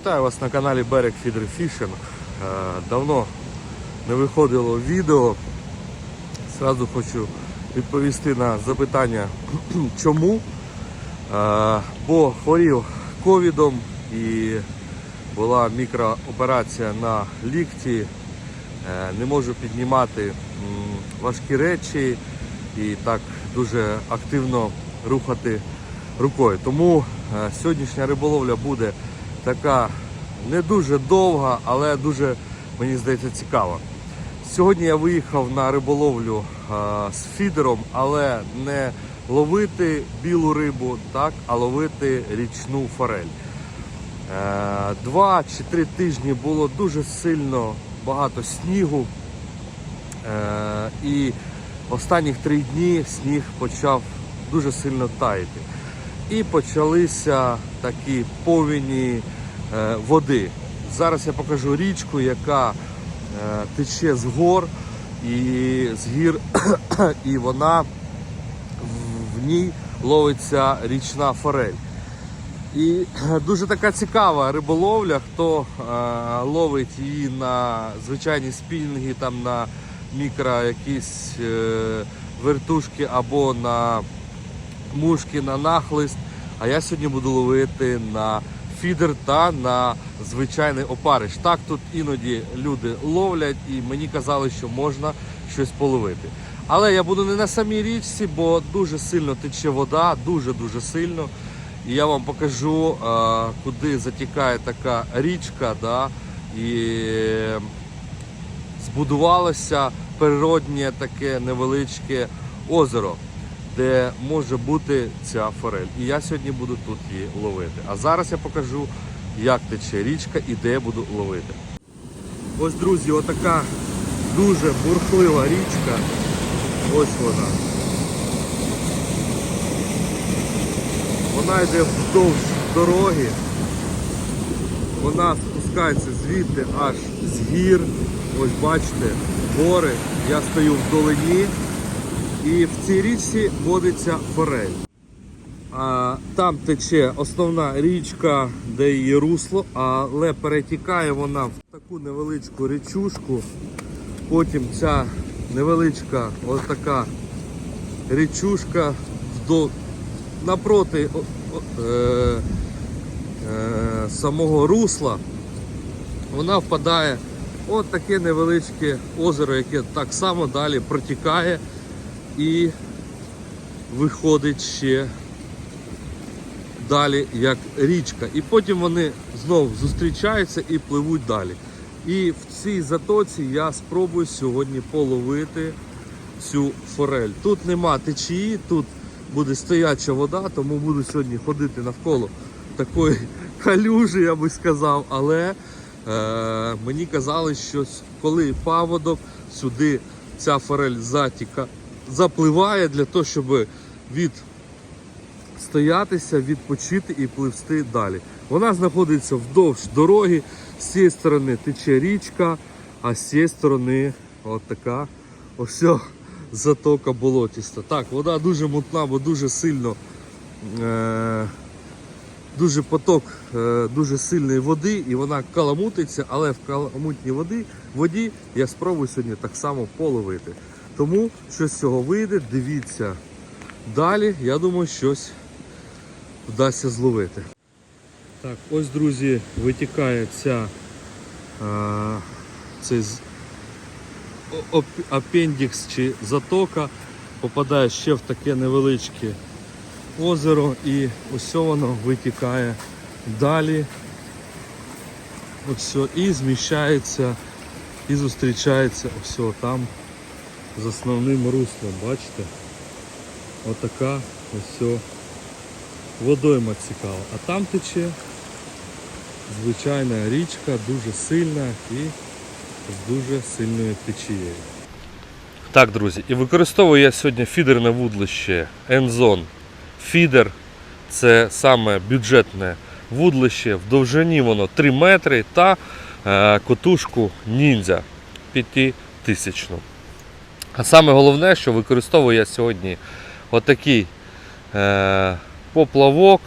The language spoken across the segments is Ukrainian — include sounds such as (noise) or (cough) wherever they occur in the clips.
Вітаю вас на каналі Берег Фідер Фішинг. Е, Давно не виходило відео. Сразу хочу відповісти на запитання, (clears throat) чому. Е, Бо хворів ковідом і була мікрооперація на лікті. Е, Не можу піднімати важкі речі і так дуже активно рухати рукою. Тому сьогоднішня риболовля буде така не дуже довга, але дуже, мені здається, цікава. Сьогодні я виїхав на риболовлю е, з фідером, але не ловити білу рибу, так, а ловити річну форель. Е, Два чи три тижні було дуже сильно багато снігу. Е, І останніх три дні сніг почав дуже сильно таяти. І почалися такі повені е, води. Зараз я покажу річку, яка е, тече з гор і з гір, (clears throat) і вона в- ній ловиться річна форель. І дуже така цікава риболовля, хто е, ловить її на звичайні спінінги, там на мікро якісь е, вертушки або на мушки, на нахлист. А я сьогодні буду ловити на фідер та на звичайний опариш. Так тут іноді люди ловлять, і мені казали, що можна щось половити. Але я буду не на самій річці, бо дуже сильно тече вода, дуже-дуже сильно. І я вам покажу, е, куди затікає така річка. Да, і збудувалося природнє таке невеличке озеро, де може бути ця форель. І я сьогодні буду тут її ловити. А зараз я покажу, як тече річка і де я буду ловити. Ось, друзі, отака дуже бурхлива річка. Ось вона. Вона йде вздовж дороги. Вона спускається звідти аж з гір. Ось бачите, гори. Я стою в долині. І в цій річці водиться форель. А, там тече основна річка, де її русло, але перетікає вона в таку невеличку річушку. Потім ця невеличка ось така річушка вдо... напроти е... Е... самого русла. Вона впадає в таке невеличке озеро, яке так само далі протікає і виходить ще далі як річка. І потім вони знову зустрічаються і пливуть далі. І в цій затоці я спробую сьогодні половити цю форель. Тут нема течії, тут буде стояча вода, тому буду сьогодні ходити навколо такої (laughs) калюжі, я би сказав. Але е, мені казали, що коли паводок, сюди ця форель затіка запливає для того, щоб від стоятися, відпочити і пливсти далі. Вона знаходиться вдовж дороги. З цієї сторони тече річка, а з цієї сторони от така ось затока болотіста. Так, вода дуже мутна, бо дуже сильно. Е- Дуже поток е, дуже сильної води і вона каламутиться, але в каламутній воді, воді я спробую сьогодні так само половити. Тому щось з цього вийде, дивіться далі. Я думаю, щось вдасться зловити. Так, ось, друзі, витікає ця а, цей апендікс чи затока, попадає ще в таке невеличке озеро і ось воно витікає далі. Ось все, і зміщається і зустрічається ось там з основним руслом. Бачите? Отака ось водойма цікава. А там тече звичайна річка, дуже сильна і з дуже сильною течією. Так, друзі, і використовую я сьогодні фідерне вудлище Enzone. Фідер це саме бюджетне вудлище, в довжині воно 3 метри та е, котушку ніндзя 5000. А саме головне, що використовую я сьогодні отакий е, поплавок.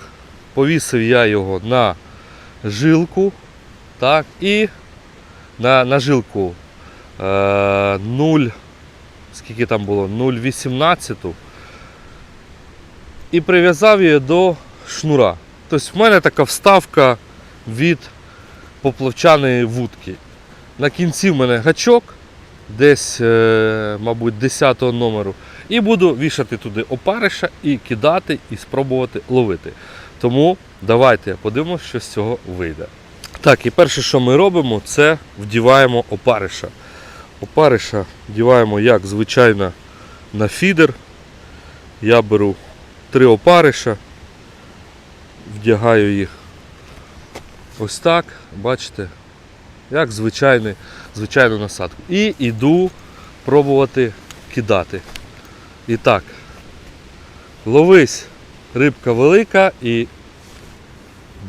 Повісив я його на жилку. Так, і на, на жилку е, 0, скільки там було, 0,18. І прив'язав її до шнура. Тобто в мене така вставка від поплавчаної вудки. На кінці в мене гачок, десь, е, мабуть, 10 номеру. І буду вішати туди опариша і кидати, і спробувати ловити. Тому давайте подивимося, що з цього вийде. Так, і перше, що ми робимо, це вдіваємо опариша. Опариша вдіваємо, як звичайно, на фідер. Я беру три опариша, вдягаю їх ось так, бачите, як звичайний, звичайну насадку. І йду пробувати кидати. І так, ловись, рибка велика і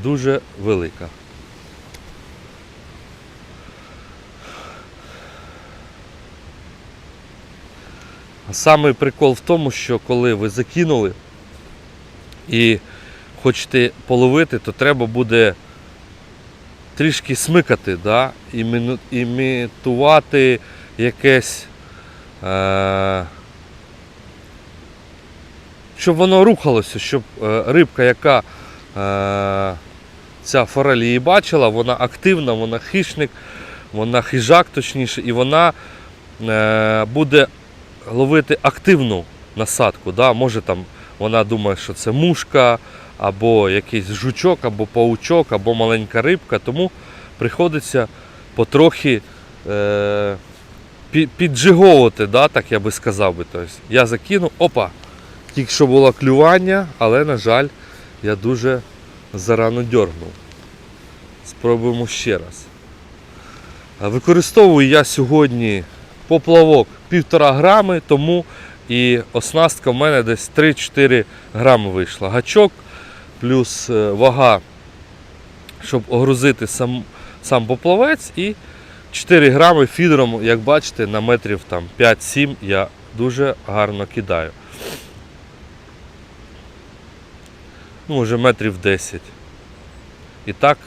дуже велика. А Самий прикол в тому, що коли ви закинули і хочете половити, то треба буде трішки смикати, да? імітувати якесь. Е- щоб воно рухалося, щоб е, рибка, яка е- ця форель її бачила, вона активна, вона хищник, вона хижак точніше, і вона е- буде ловити активну насадку. Да? Може там вона думає, що це мушка, або якийсь жучок, або паучок, або маленька рибка. Тому приходиться потрохи е, пі- піджиговувати, да? так я би сказав би. Тобто, я закинув, опа! Тільки що було клювання, але, на жаль, я дуже зарано дьорнув. Спробуємо ще раз. Використовую я сьогодні поплавок 1,5 грами, тому і оснастка в мене десь 3-4 грами вийшла. Гачок плюс е, вага, щоб огрузити сам, сам поплавець, і 4 грами фідером, як бачите, на метрів там 5-7 я дуже гарно кидаю. Ну, вже метрів 10. І так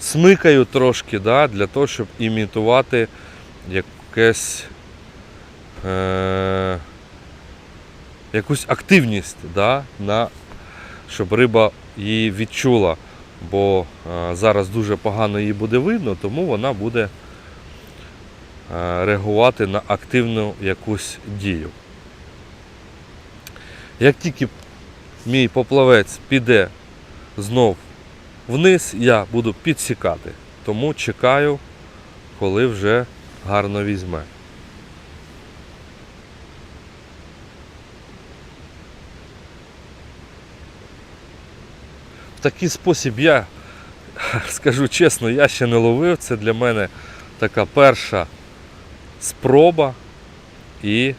смикаю трошки, да, для того, щоб імітувати якесь, е, якусь активність, да, на, щоб риба її відчула. Бо е, зараз дуже погано її буде видно, тому вона буде е, реагувати на активну якусь дію. Як тільки мій поплавець піде знов вниз, я буду підсікати. Тому чекаю, коли вже гарно візьме. Такий спосіб я (laughs) скажу чесно, я ще не ловив. Це для мене така перша спроба. І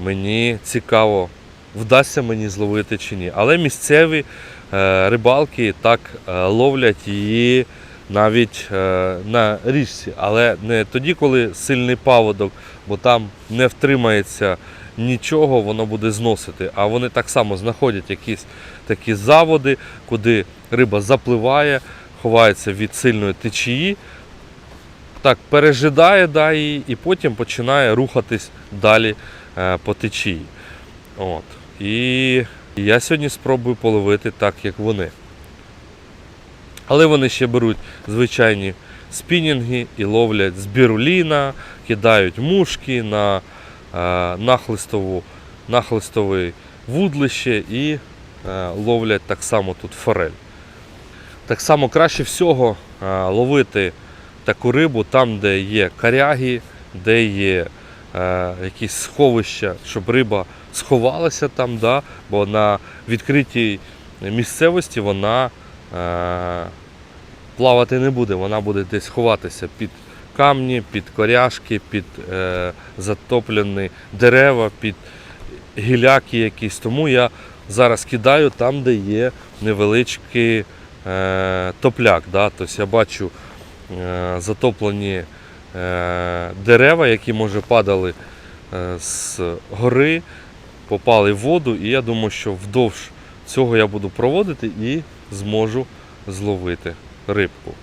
мені цікаво, вдасться мені зловити чи ні. Але місцеві е, рибалки так е, ловлять її навіть е, на річці. Але не тоді, коли сильний паводок, бо там не втримається нічого, воно буде зносити. А вони так само знаходять якісь такі заводи, куди риба запливає, ховається від сильної течії. Так, пережидає да, і потім починає рухатись далі е, по течії. От. І я сьогодні спробую половити так, як вони. Але вони ще беруть звичайні спінінги і ловлять з біруліна, кидають мушки на е, нахлистову, нахлистове вудлище і ловлять так само тут форель. Так само краще всього е, ловити таку рибу там, де є коряги, де є е, якісь сховища, щоб риба сховалася там, да? бо на відкритій місцевості вона е, плавати не буде, вона буде десь ховатися під камні, під коряшки, під е, затоплені дерева, під гіляки якісь. Тому я зараз кидаю там, де є невеличкий е, топляк. Да? Тобто я бачу е, затоплені е, дерева, які може падали е, з гори, попали в воду, і я думаю, що вдовж цього я буду проводити і зможу зловити рибку.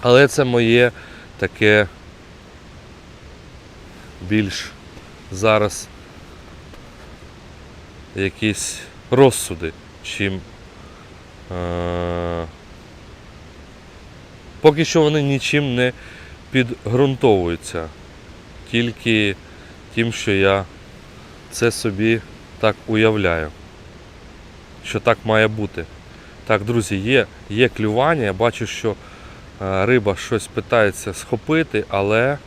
Але це моє таке більш зараз якісь розсуди, чим. Е- поки що вони нічим не підґрунтовуються. Тільки тим, що я це собі так уявляю. Що так має бути. Так, друзі, є, є клювання. Я бачу, що е, риба щось питається схопити, але,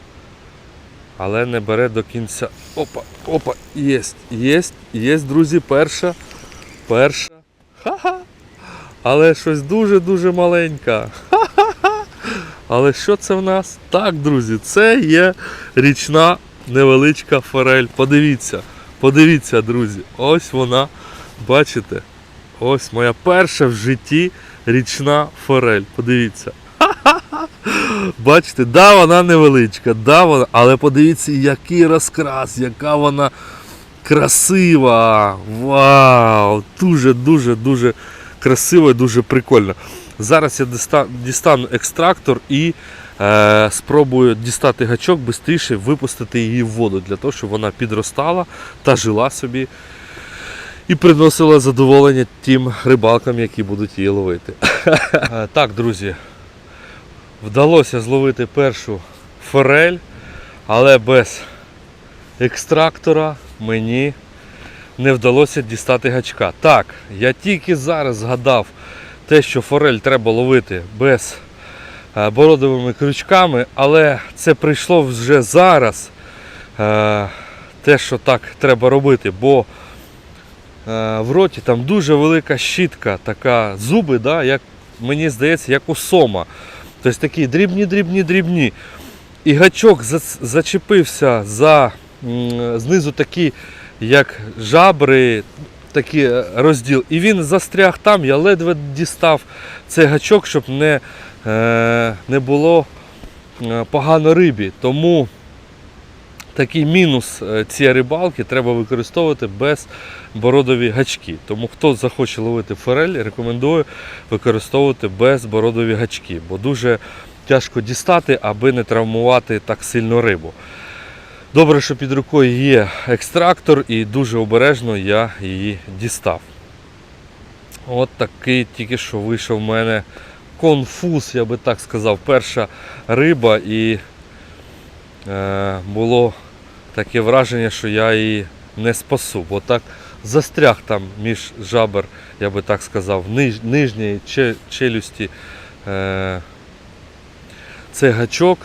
але не бере до кінця. Опа, опа, єсть, єсть, єсть, друзі, перша. Перша. Ха-ха. Але щось дуже-дуже маленьке. Ха-ха-ха. Але що це в нас? Так, друзі, це є річна невеличка форель. Подивіться, подивіться, друзі. Ось вона. Бачите? Ось моя перша в житті річна форель. Подивіться. Бачите, да, вона невеличка, да, вона, але подивіться, який розкрас, яка вона красива. Вау! Дуже, дуже, дуже красиво і дуже прикольно. Зараз я дістану екстрактор і е, спробую дістати гачок швидше, випустити її в воду для того, щоб вона підростала та жила собі і приносила задоволення тим рибалкам, які будуть її ловити. (laughs) Е, Так, друзі, вдалося зловити першу форель, але без екстрактора мені не вдалося дістати гачка. Так, я тільки зараз згадав те, що форель треба ловити без е, бородовими крючками, але це прийшло вже зараз. е, Те, що так треба робити, бо е, в роті там дуже велика щітка, така зуби, да, як мені здається, як у сома. Тобто такі дрібні, дрібні, дрібні. І гачок зачепився за знизу такі, як жабри, такий е, розділ. І він застряг там, я ледве дістав цей гачок, щоб не, е, не було е, погано рибі. Тому такий мінус е, цієї рибалки треба використовувати без бородові гачки. Тому хто захоче ловити форель, рекомендую використовувати безбородові гачки, бо дуже тяжко дістати, аби не травмувати так сильно рибу. Добре, що під рукою є екстрактор і дуже обережно я її дістав. От такий тільки що вийшов в мене конфуз, я би так сказав. Перша риба і було таке враження, що я її не спасу. Бо так застряг там між жабер, я би так сказав, ниж, нижньої челюсті е, цей гачок.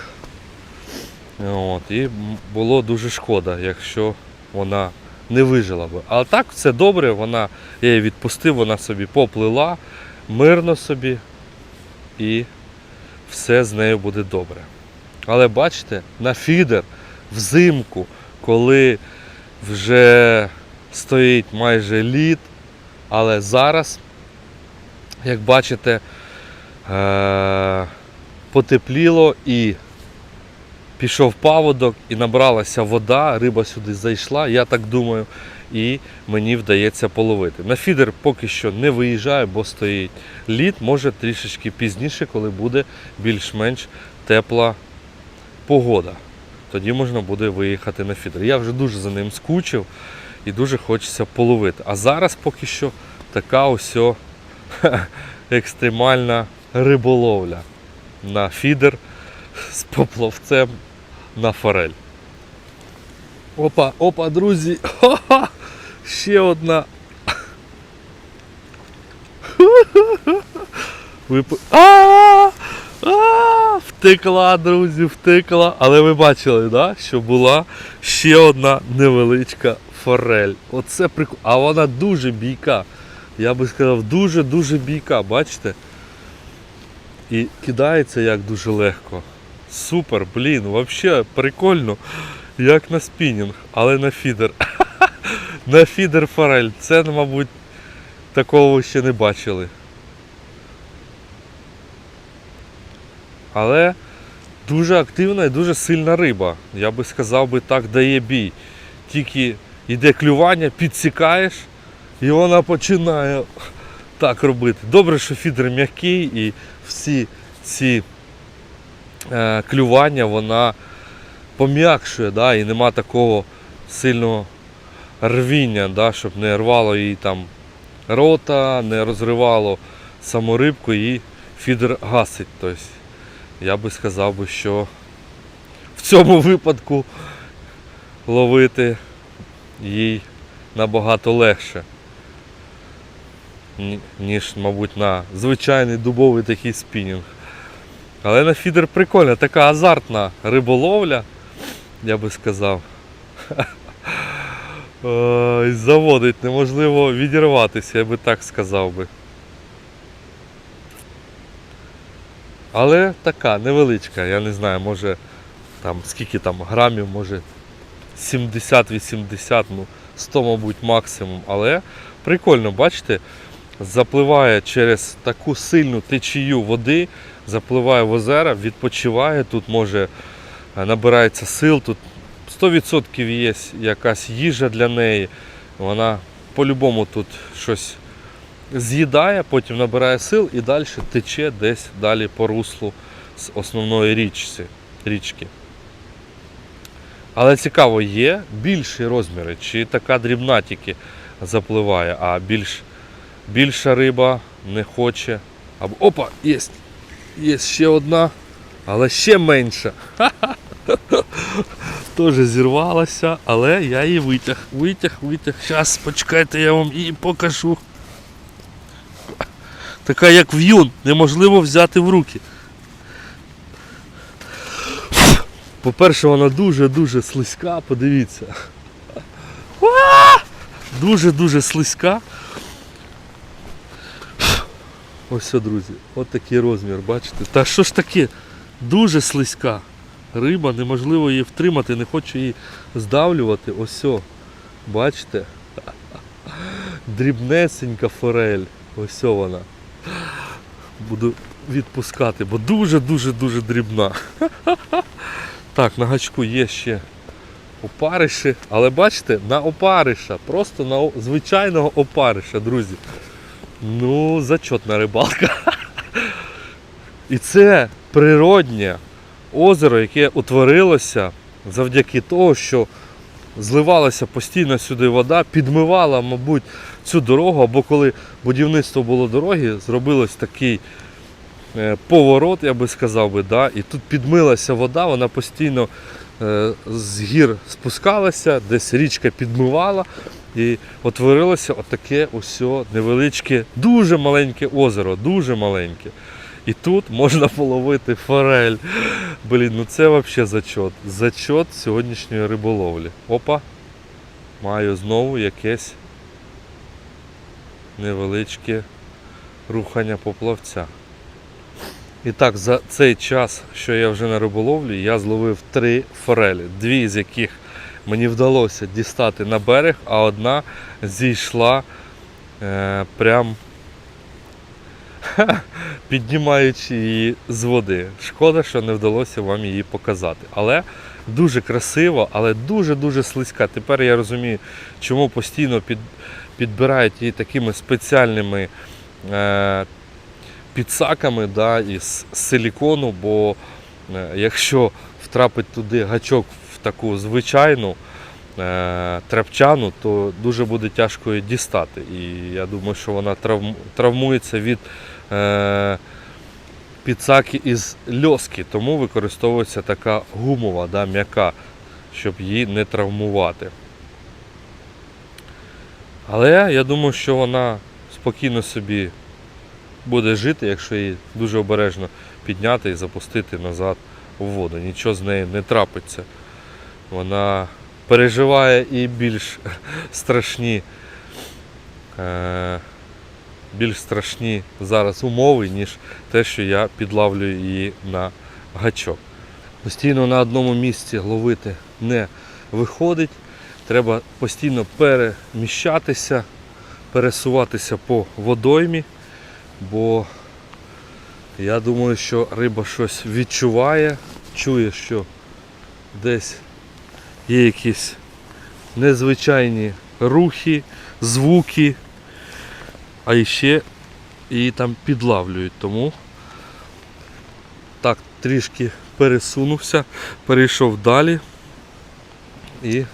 От, і було дуже шкода, якщо вона не вижила би. Але так все добре, вона, я її відпустив, вона собі поплила, мирно собі, і все з нею буде добре. Але бачите, на фідер взимку, коли вже стоїть майже лід, але зараз, як бачите, е- потепліло і пішов паводок і набралася вода, риба сюди зайшла, я так думаю, і мені вдається половити. На фідер поки що не виїжджаю, бо стоїть лід, може трішечки пізніше, коли буде більш-менш тепла погода. Тоді можна буде виїхати на фідер. Я вже дуже за ним скучив і дуже хочеться половити. А зараз поки що така ось (laughs) екстремальна риболовля на фідер з поплавцем на форель. Опа, опа, друзі! Ха-ха! Ще одна. (laughs) Вип... А! А! Втекла, друзі, втекла. Але ви бачили, да? що була ще одна невеличка форель. Оце прикол. А вона дуже бійка. Я би сказав, дуже-дуже бійка, бачите? І кидається як дуже легко. Супер, блін, взагалі прикольно, як на спінінг, але на фідер. (laughs) на фідер форель. Це, мабуть, такого ще не бачили. Але дуже активна і дуже сильна риба. Я би сказав би так дає бій. Тільки йде клювання, підсікаєш і вона починає так робити. Добре, що фідер м'який і всі ці е, клювання вона пом'якшує, да, і нема такого сильного рвіння, да, щоб не рвало їй там рота, не розривало саму рибку і фідер гасить. Тобто, я би сказав би, що в цьому випадку ловити їй набагато легше, ніж, мабуть, на звичайний дубовий такий спінінг. Але на фідер прикольна, така азартна риболовля, я би сказав. (laughs) Заводить, неможливо відірватися, я би так сказав би. Але така невеличка, я не знаю, може там скільки там грамів, може 70-80, ну 100, мабуть, максимум. Але прикольно, бачите, запливає через таку сильну течію води, запливає в озера, відпочиває, тут може набирається сил, тут 100% є якась їжа для неї. Вона по-любому тут щось з'їдає, потім набирає сил і далі тече десь далі по руслу з основної річці, річки. Але цікаво, є більші розміри, чи така дрібна тільки запливає, а більш, більша риба не хоче. Або опа, є! Є ще одна, але ще менша. (laughs) Теж зірвалася, але я її витяг. Витяг, витяг. Зараз почекайте, я вам її покажу. Така як в'юн, неможливо взяти в руки. По-перше, вона дуже-дуже слизька, подивіться. Дуже-дуже слизька. Ось, все, друзі, от такий розмір, бачите? Та що ж таке? Дуже слизька. Риба, неможливо її втримати, не хочу її здавлювати. Ось, все. бачите? Дрібнесенька форель. Ось вона. Буду відпускати, бо дуже-дуже-дуже дрібна. Так, на гачку є ще опариші, але бачите, на опариша, просто на звичайного опариша, друзі. Ну, зачотна рибалка. І це природнє озеро, яке утворилося завдяки того, що зливалася постійно сюди вода, підмивала, мабуть, цю дорогу, або коли будівництво було дороги, зробилось такий е, поворот, я би сказав би, да, і тут підмилася вода, вона постійно е, з гір спускалася, десь річка підмивала, і утворилося отаке ось невеличке, дуже маленьке озеро, дуже маленьке. І тут можна половити форель. Блін, ну це взагалі зачот. Зачот сьогоднішньої риболовлі. Опа. Маю знову якесь невеличке рухання поплавця. І так, за цей час, що я вже на риболовлі, я зловив три форелі, дві з яких мені вдалося дістати на берег, а одна зійшла е, прям (laughs) піднімаючи її з води. Шкода, що не вдалося вам її показати. Але дуже красиво, але дуже-дуже слизька. Тепер я розумію, чому постійно під, підбирають її такими спеціальними е, підсаками да, із силікону, бо е, якщо втрапить туди гачок в таку звичайну е, трапчану, то дуже буде тяжко її дістати. І я думаю, що вона травмується від е, підсаки із льоски, тому використовується така гумова, да, м'яка, щоб її не травмувати. Але я думаю, що вона спокійно собі буде жити, якщо її дуже обережно підняти і запустити назад у воду. Нічого з нею не трапиться. Вона переживає і більш (laughs) страшні, е, більш страшні зараз умови, ніж те, що я підлавлюю її на гачок. Постійно на одному місці ловити не виходить. Треба постійно переміщатися, пересуватися по водоймі, бо я думаю, що риба щось відчуває, чує, що десь є якісь незвичайні рухи, звуки, а ще її там підлавлюють. Тому так трішки пересунувся, перейшов далі і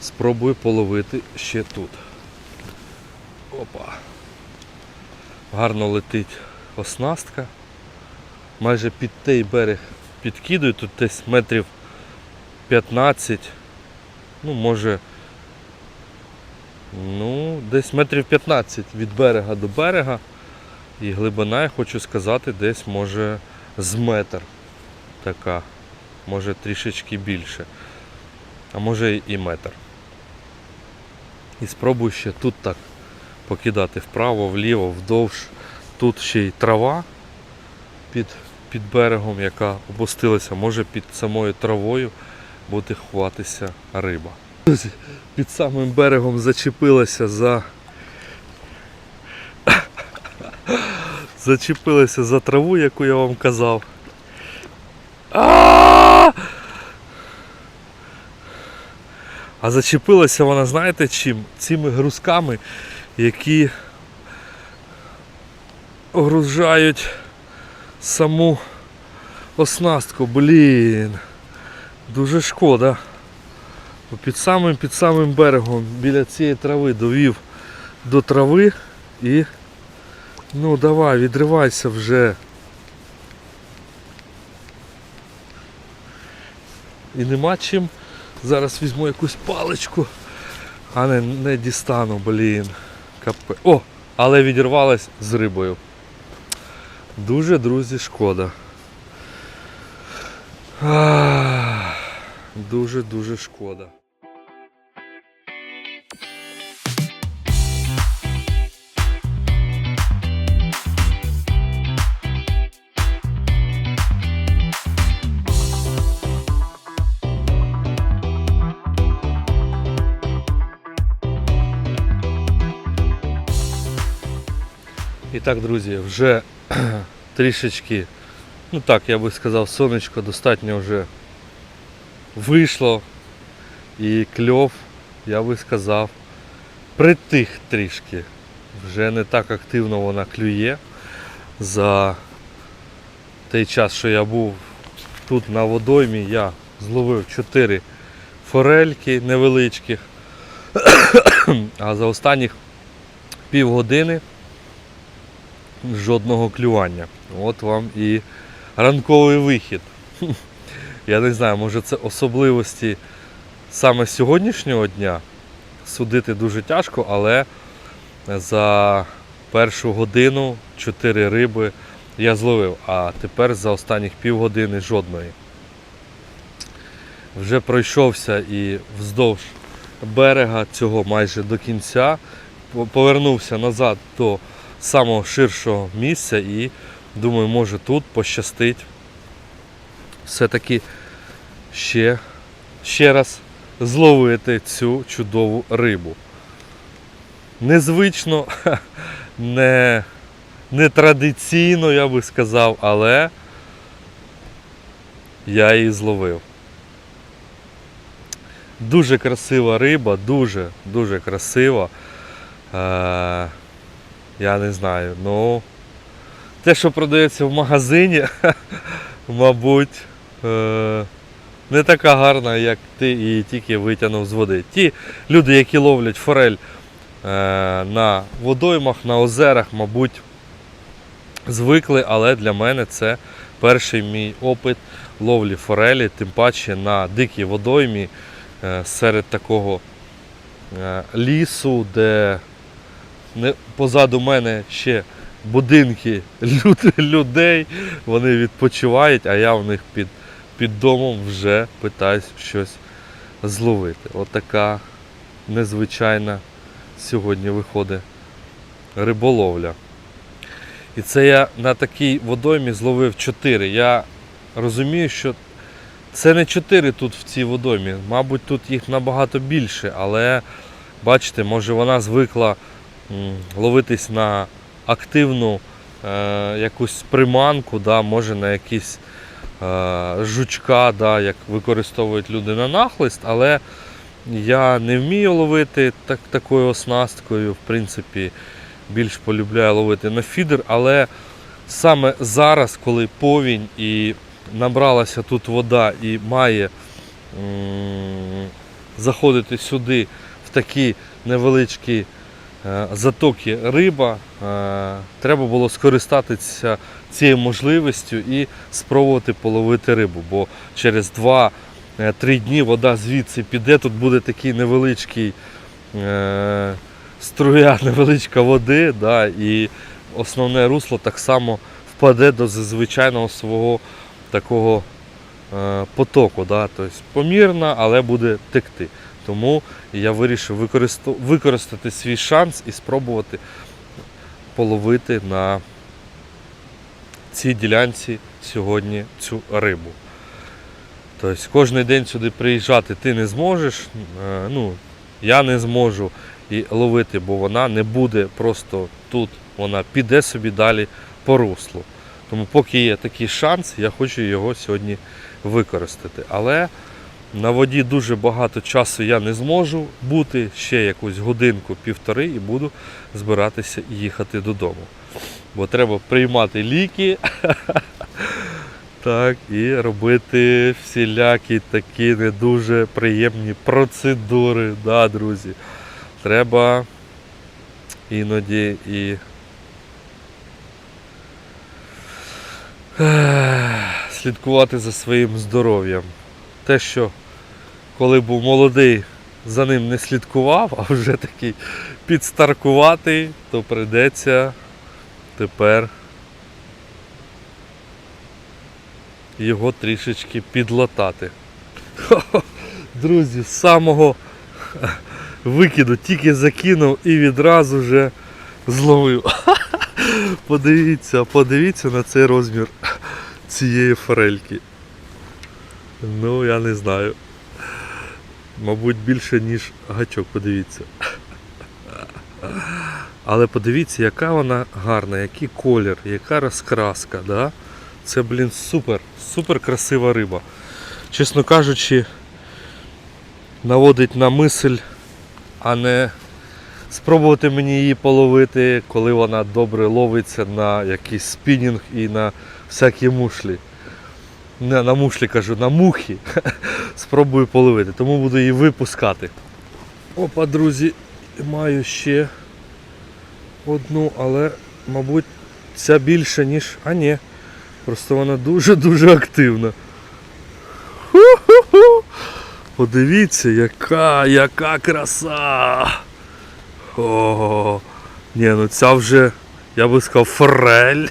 спробую половити ще тут. Опа. Гарно летить оснастка. Майже під той берег підкидую, тут десь метрів 15, ну може, ну, десь метрів 15 від берега до берега. І глибина, я хочу сказати, десь може з метр така, може трішечки більше, а може і метр. І спробую ще тут так покидати вправо, вліво, вдовж. Тут ще й трава під, під берегом, яка опустилася, може під самою травою буде ховатися риба. Під самим берегом зачепилася за. Зачепилася за траву, яку я вам казав. А! А зачепилася вона, знаєте чим? Цими грузками, які огружають саму оснастку. Блін. Дуже шкода. Під самим під самим берегом біля цієї трави довів до трави і ну давай, відривайся вже. І нема чим. Зараз візьму якусь паличку, а не, не дістану, блін. Капе. О! Але відірвалась з рибою. Дуже, друзі, шкода. Дуже дуже шкода. Так, друзі, вже (clears throat) трішечки, ну так, я би сказав, сонечко достатньо вже вийшло. І кльов, я би сказав, притих трішки. Вже не так активно вона клює. За той час, що я був тут на водоймі, я зловив 4 форельки невеличких. (clears throat) А за останніх півгодини жодного клювання. От вам і ранковий вихід. (laughs) Я не знаю, може це особливості саме сьогоднішнього дня. Судити дуже тяжко, але за першу годину 4 риби я зловив, а тепер за останніх півгодини жодної. Вже пройшовся і вздовж берега цього майже до кінця. Повернувся назад до самого ширшого місця і думаю, може тут пощастить все-таки ще, ще раз зловити цю чудову рибу. Незвично, (laughs) не, не традиційно, я би сказав, але я її зловив. Дуже красива риба, дуже, дуже красива. Я не знаю. Ну, те, що продається в магазині, (laughs) мабуть, е, не така гарна, як ти її тільки витягнув з води. Ті люди, які ловлять форель е, на водоймах, на озерах, мабуть, звикли, але для мене це перший мій опит ловлі форелі, тим паче на дикій водоймі е, серед такого лісу, де позаду мене ще будинки люд, людей, вони відпочивають, а я в них під, під домом вже питаюсь щось зловити. От незвичайна сьогодні виходить риболовля. І це я на такій водоймі зловив 4. Я розумію, що це не 4 тут в цій водоймі. Мабуть, тут їх набагато більше, але бачите, може вона звикла ловитись на активну е, якусь приманку, да, може на якісь е, жучка, да, як використовують люди на нахлист, але я не вмію ловити так, такою оснасткою. В принципі, більш полюбляю ловити на фідер, але саме зараз, коли повінь і набралася тут вода і має м, заходити сюди в такі невеличкі затоки риба, е, треба було скористатися цією можливістю і спробувати половити рибу, бо через 2-3 дні вода звідси піде, тут буде такий невеличкий е, струя, (laughs) невеличка води, да, і основне русло так само впаде до звичайного свого такого е, потоку. Да? Тобто помірно, але буде текти. Тому я вирішив використати свій шанс і спробувати половити на цій ділянці сьогодні цю рибу. Тобто кожен день сюди приїжджати ти не зможеш, е, ну, я не зможу і ловити, бо вона не буде просто тут, вона піде собі далі по руслу. Тому поки є такий шанс, я хочу його сьогодні використати. Але на воді дуже багато часу я не зможу бути, ще якусь годинку-півтори і буду збиратися їхати додому. Бо треба приймати ліки (laughs) так, і робити всілякі такі не дуже приємні процедури. Да, друзі. Треба іноді і (sighs) слідкувати за своїм здоров'ям. Те, що коли був молодий, за ним не слідкував, а вже такий підстаркуватий, то прийдеться тепер його трішечки підлатати. (laughs) Друзі, з самого викиду тільки закинув і відразу вже зловив. (laughs) Подивіться, подивіться на цей розмір цієї форельки. Ну, я не знаю. Мабуть, більше, ніж гачок, подивіться. Але подивіться, яка вона гарна, який колір, яка розкраска. Да? Це, блін, супер, супер красива риба. Чесно кажучи, наводить на мисль, а не спробувати мені її половити, коли вона добре ловиться на якийсь спінінг і на всякі мушлі. Не на мушлі кажу, на мухи. (laughs) Спробую половити, тому буду її випускати. Опа, друзі, маю ще одну, але, мабуть, ця більше, ніж. А ні. Просто вона дуже-дуже активна. Ху-ху-ху! Подивіться, яка, яка краса! О, ні, ну ця вже, я би сказав, форель.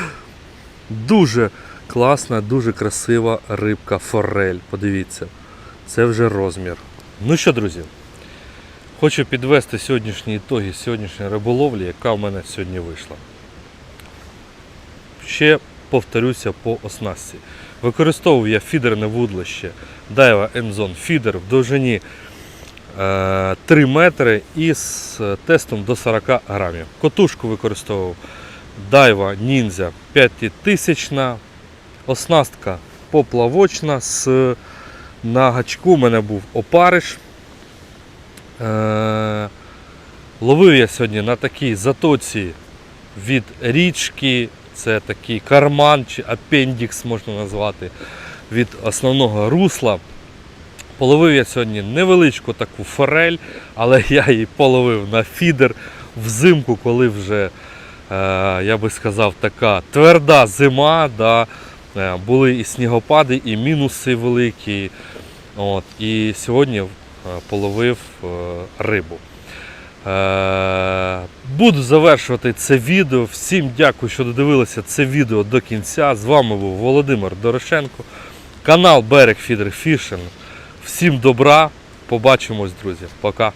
(laughs) Дуже класна, дуже красива рибка форель. Подивіться, це вже розмір. Ну що, друзі, хочу підвести сьогоднішні ітоги сьогоднішньої риболовлі, яка в мене сьогодні вийшла. Ще повторюся по оснастці. Використовую я фідерне вудлище Daiwa Enzone Feeder в довжині е, 3 метри і з тестом до 40 грамів. Котушку використовував Daiwa Ninja 5000. Оснастка поплавочна. З, на гачку у мене був опариш. Е, ловив я сьогодні на такій затоці від річки. Це такий карман чи апендікс можна назвати від основного русла. Половив я сьогодні невеличку таку форель, але (laughs) я її половив на фідер взимку, коли вже, е, я би сказав, така тверда зима. Да, були і снігопади, і мінуси великі. От, і сьогодні е, половив е, рибу. Е, Буду завершувати це відео. Всім дякую, що додивилися це відео до кінця. З вами був Володимир Дорошенко, канал Берег Фідер Фішинг. Всім добра. Побачимось, друзі. Пока.